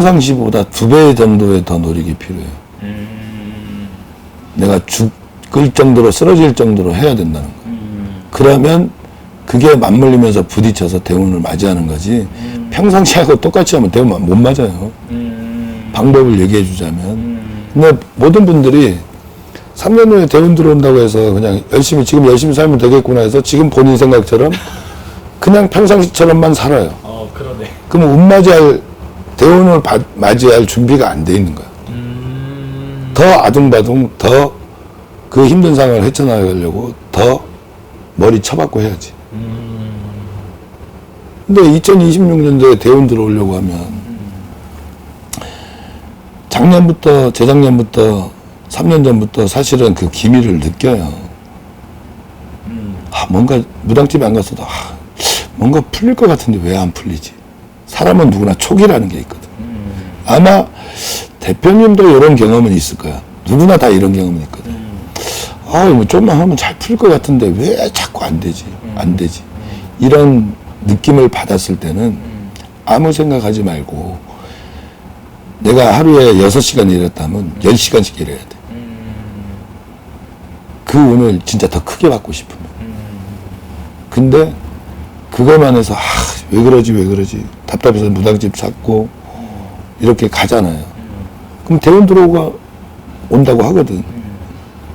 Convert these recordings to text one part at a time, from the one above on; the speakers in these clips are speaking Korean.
평상시보다 두 배 정도의 더 노력이 필요해요. 음, 내가 죽을 정도로 쓰러질 정도로 해야 된다는 거예요. 음, 그러면 그게 맞물리면서 부딪혀서 대운을 맞이하는 거지 평상시하고 똑같이 하면 대운 못 맞아요. 음, 방법을 얘기해 주자면. 음, 근데 모든 분들이 3년 후에 대운 들어온다고 해서 그냥 열심히 지금 열심히 살면 되겠구나 해서 지금 본인 생각처럼 그냥 평상시처럼만 살아요. 어, 그러네. 그럼 운 맞이할 대운을 받- 맞이할 준비가 안 돼 있는 거야. 음, 더 아둥바둥 더 그 힘든 상황을 헤쳐나가려고 더 머리 쳐박고 해야지. 음, 근데 2026년도에 대운 들어오려고 하면 작년부터 재작년부터 3년 전부터 사실은 그 기미를 느껴요. 음, 아 뭔가 무당집에 안 갔어도 아, 뭔가 풀릴 것 같은데 왜 안 풀리지? 사람은 누구나 촉이라는 게 있거든. 음, 아마 대표님도 이런 경험은 있을 거야. 누구나 다 이런 경험은 있거든. 아, 뭐 좀만 하면 잘 풀릴 것 같은데 왜 자꾸 안 되지? 안 되지. 이런 느낌을 받았을 때는 아무 생각하지 말고 내가 하루에 여섯 시간 일했다면 열시간씩 일해야 돼. 그 운을 진짜 더 크게 받고 싶으면. 근데 그것만 해서 아, 왜 그러지 왜 그러지 답답해서 무당집 찾고 이렇게 가잖아요. 그럼 대운 들어오가 온다고 하거든.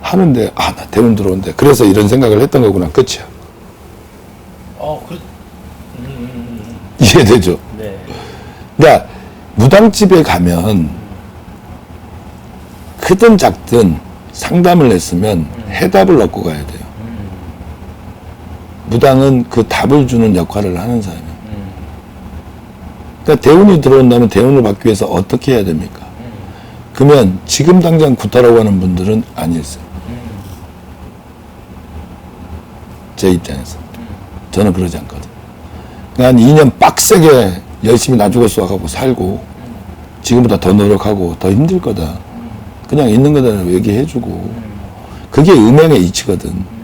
하는데 아 나 대운 들어온대. 그래서 이런 생각을 했던 거구나 끝이야. 어, 그, 음, 음, 음, 이해되죠? 네. 그러니까 무당집에 가면 크든 작든 상담을 했으면 해답을 얻고 가야 돼요. 무당은 그 답을 주는 역할을 하는 사람이에요. 그러니까 대운이 들어온다면 대운을 받기 위해서 어떻게 해야 됩니까? 그러면 지금 당장 구타라고 하는 분들은 아니었어요. 제 입장에서. 저는 그러지 않거든. 한 2년 빡세게 열심히 나주고 쏘아가고 살고 지금보다 더 노력하고 더 힘들 거다. 그냥 있는 거대로 얘기해주고 그게 음행의 이치거든.